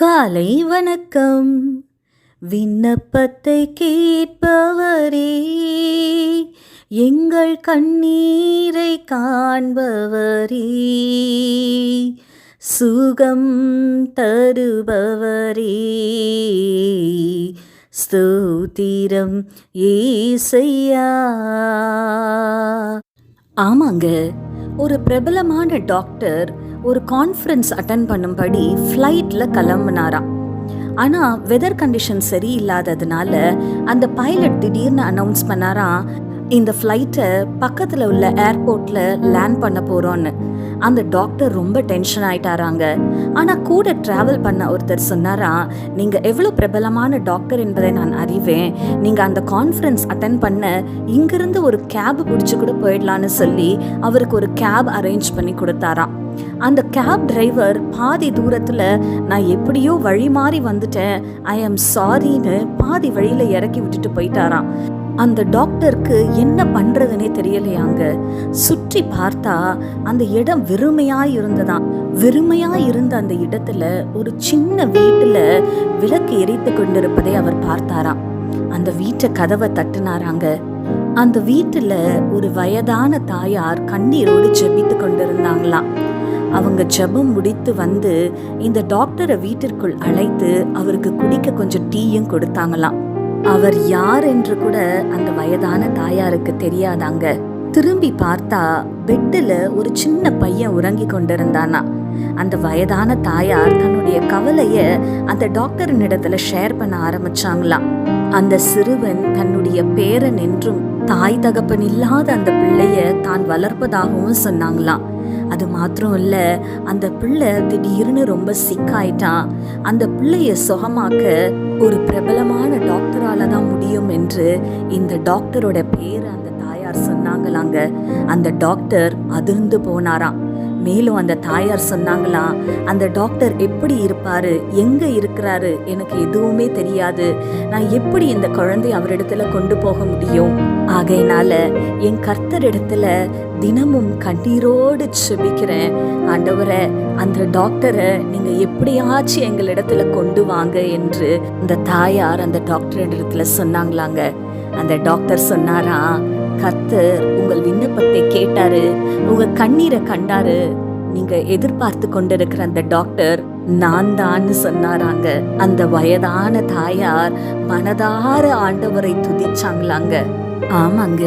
காலை வணக்கம். விண்ணப்பத்தை கேட்பவரே எங்கள் கண்ணீரை காண்பவரே சுகம் தருபவரே. ஸ்தோத்திரம் ஏசையா. ஆமாங்க ஒரு பிரபலமான டாக்டர் ஒரு கான்ஃபரன்ஸ் அட்டன் பண்ணும்படி ஃப்ளைட்டில் கிளம்புனாராம் ஆனால் வெதர் கண்டிஷன் சரியில்லாததுனால அந்த பைலட் திடீர்னு அனௌன்ஸ் பண்ணாராம் இந்த ஃப்ளைட்டை பக்கத்தில் உள்ள ஏர்போர்ட்டில் லேண்ட் பண்ண போகிறோன்னு அந்த டாக்டர் ரொம்ப டென்ஷன் ஆயிட்டாராங்க. ஆனால் கூட ட்ராவல் பண்ண ஒருத்தர் சொன்னாரா நீங்கள் எவ்வளோ பிரபலமான டாக்டர் என்பதை நான் அறிவேன். நீங்கள் அந்த கான்ஃபரன்ஸ் அட்டன் பண்ண இங்கிருந்து ஒரு கேப் பிடிச்சி கூட போயிடலான்னு சொல்லி அவருக்கு ஒரு கேப் அரேஞ்ச் பண்ணி கொடுத்தாராம். அந்த கேப் டிரைவர் பாதி தூரத்தில் நான் எப்படியோ வழி மாறி வந்துட்டேன். ஐ ஆம் சாரின்னு பாதி வழியில் இறக்கி விட்டுட்டு போயிட்டாராம். அந்த டாக்டருக்கு என்ன பண்றதுனே தெரியலையாங்க. சுற்றி பார்த்தா அந்த இடம் வெறுமையா இருந்ததாம் வெறுமையா இருந்த அந்த இடத்துல ஒரு சின்ன வீட்டுல விளக்கு எரித்து கொண்டிருப்பதை அவர் பார்த்தாராம். அந்த வீட்டை கதவை தட்டுனாராங்க. அந்த வீட்டுல ஒரு வயதான தாயார் கண்ணீரோடு ஜெபித்து கொண்டிருந்தாங்களாம். அவங்க ஜெபம் முடித்து வந்து இந்த டாக்டரை வீட்டிற்குள் அழைத்து அவருக்கு குடிக்க கொஞ்சம் டீயும் கொடுத்தாங்களாம். அவர் யார் என்று கூட அந்த வயதான தாயாருக்கு தெரியாதாங்க. திரும்பி பார்த்தா பெட்டில் ஒரு சின்ன பையன் உறங்கி கொண்டிருந்தானா. அந்த வயதான தாயார் தன்னுடைய கவலைய அந்த டாக்டரின் இடத்துல ஷேர் பண்ண ஆரம்பிச்சாங்களாம் அந்த சிறுவன் தன்னுடைய பேரன் என்றும் தாய் தகப்பன் இல்லாத அந்த பிள்ளைய தான் வளர்ப்பதாகவும் சொன்னாங்களாம். அது மாத்திரம் இல்லை அந்த பிள்ளை திடீர்னு ரொம்ப சிக்காயிட்டான் அந்த பிள்ளைய சுகமாக்க ஒரு பிரபலமான டாக்டரால தான் முடியும் என்று இந்த டாக்டரோட பேர் அந்த தாயார் சொன்னாங்களாங்க. அந்த டாக்டர் அதிர்ந்து போனாராம். மேலும் அந்த தாயார் சொன்னாங்களாம் அந்த டாக்டர் எப்படி இருப்பாரு? எங்க இருக்கிறாரு? எனக்கு எதுவுமே தெரியாது. நான் எப்படி இந்த குழந்தை அவரிடத்துல கொண்டு போக முடியும்? ஆகையினால என் கர்த்தரிடத்துல தினமும் கண்ணீரோடு செபிக்கிறேன். ஆண்டவரை அந்த டாக்டரை நீங்க எப்படியாச்சும் எங்களிடத்துல கொண்டு வாங்க என்று இந்த தாயார் அந்த டாக்டர் இடத்துல சொன்னாங்களாங்க. அந்த டாக்டர் சொன்னாரா கர்த்தர் உங்கள் விண்ணப்பத்தை கேட்டாரு உங்க கண்ணீரை கண்டாரு. நீங்க எதிர்பார்த்து கொண்டிருக்கிற அந்த டாக்டர் நான் தான் சொன்னாராங்க. அந்த வயதான தாயார் மனதார ஆண்டவரை துதிச்சாங்களாங்க. ஆமாங்க.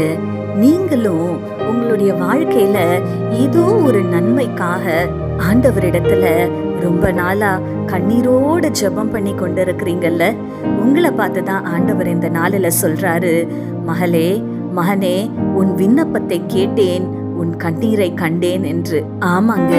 நீங்களும் உங்களுடைய வாழ்க்கையில ஏதோ ஒரு நன்மைக்காக ஆண்டவரிடத்துல ரொம்ப நாளா கண்ணீரோடு ஜெபம் பண்ணி கொண்டு இருக்கிறீங்கல்ல உங்களை பார்த்து தான் ஆண்டவர் இந்த நாளில் சொல்றாரு மகளே மகனே உன் விண்ணப்பத்தை கேட்டேன். உன் கண்ணீரை கண்டேன் என்று. ஆமாங்க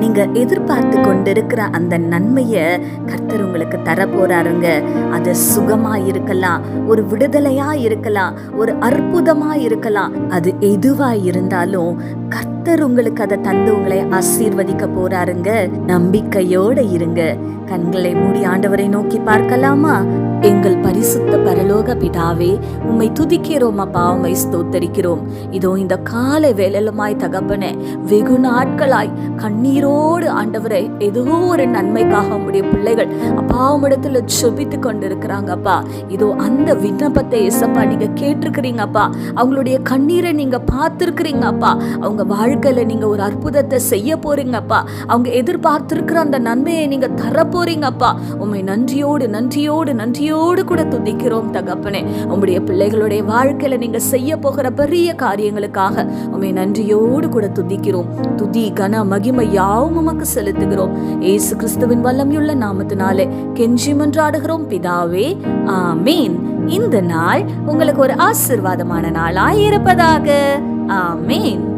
நீங்க எதிர்பார்த்து கொண்டிருக்கிற அந்த நன்மைய கர்த்தர் உங்களுக்கு தர போறாருங்க அது சுகமா இருக்கலாம் ஒரு விடுதலையா இருக்கலாம் ஒரு அற்புதமா இருக்கலாம். அது எதுவா இருந்தாலும் கர்த்தர் உங்களுக்கு அதை தந்து உங்களை ஆசீர்வதிக்க போறாருங்க. நம்பிக்கையோட இருங்க. கண்களை மூடி ஆண்டவரை நோக்கி பார்க்கலாமா? எங்கள் பரிசுத்த பரலோக பிதாவே உம்மை துதிக்கிறோம் அப்பா உம்மை ஸ்தோத்தரிக்கிறோம். இதோ இந்த காலை வேலையிலுமாய் தகப்பனே வெகு நாட்களாய் கண்ணீரோடு ஆண்டவரை ஏதோ ஒரு நன்மைக்காக உம்முடைய பிள்ளைகள் அப்பா உம்மிடத்துல சொபித்து கொண்டிருக்கிறாங்க அப்பா. இதோ அந்த விண்ணப்பத்தை எசப்பா நீங்க கேட்டிருக்கிறீங்க அப்பா. அவங்களுடைய கண்ணீரை நீங்க பார்த்துருக்கிறீங்க அப்பா. அவங்க வாழ்க்கையில் நீங்க ஒரு அற்புதத்தை செய்ய போறீங்கப்பா. அவங்க எதிர்பார்த்துருக்கிற அந்த நன்மையை நீங்க தர போறீங்கப்பா உண்மை நன்றியோடு நன்றியோடு நன்றியோடு கூட துதிக்கிறோம் தகப்பனே. உங்களுடைய பிள்ளைகளுடைய வாழ்க்கையில நீங்க செய்ய போகிற பெரிய காரியங்களுக்காக உண்மை நன்றியோடு கூட துதிக்கிறோம். துதி கன மகிமை யாவும் உமக்கு செலுத்துகிறோம். ஏசு கிறிஸ்துவின் வல்லமையுள்ள நாமத்தினாலே கெஞ்சி மன்றாடுகிறோம் பிதாவே ஆமீன். இந்த நாள் உங்களுக்கு ஒரு ஆசிர்வாதமான நாளாய் இருப்பதாக. ஆமீன்.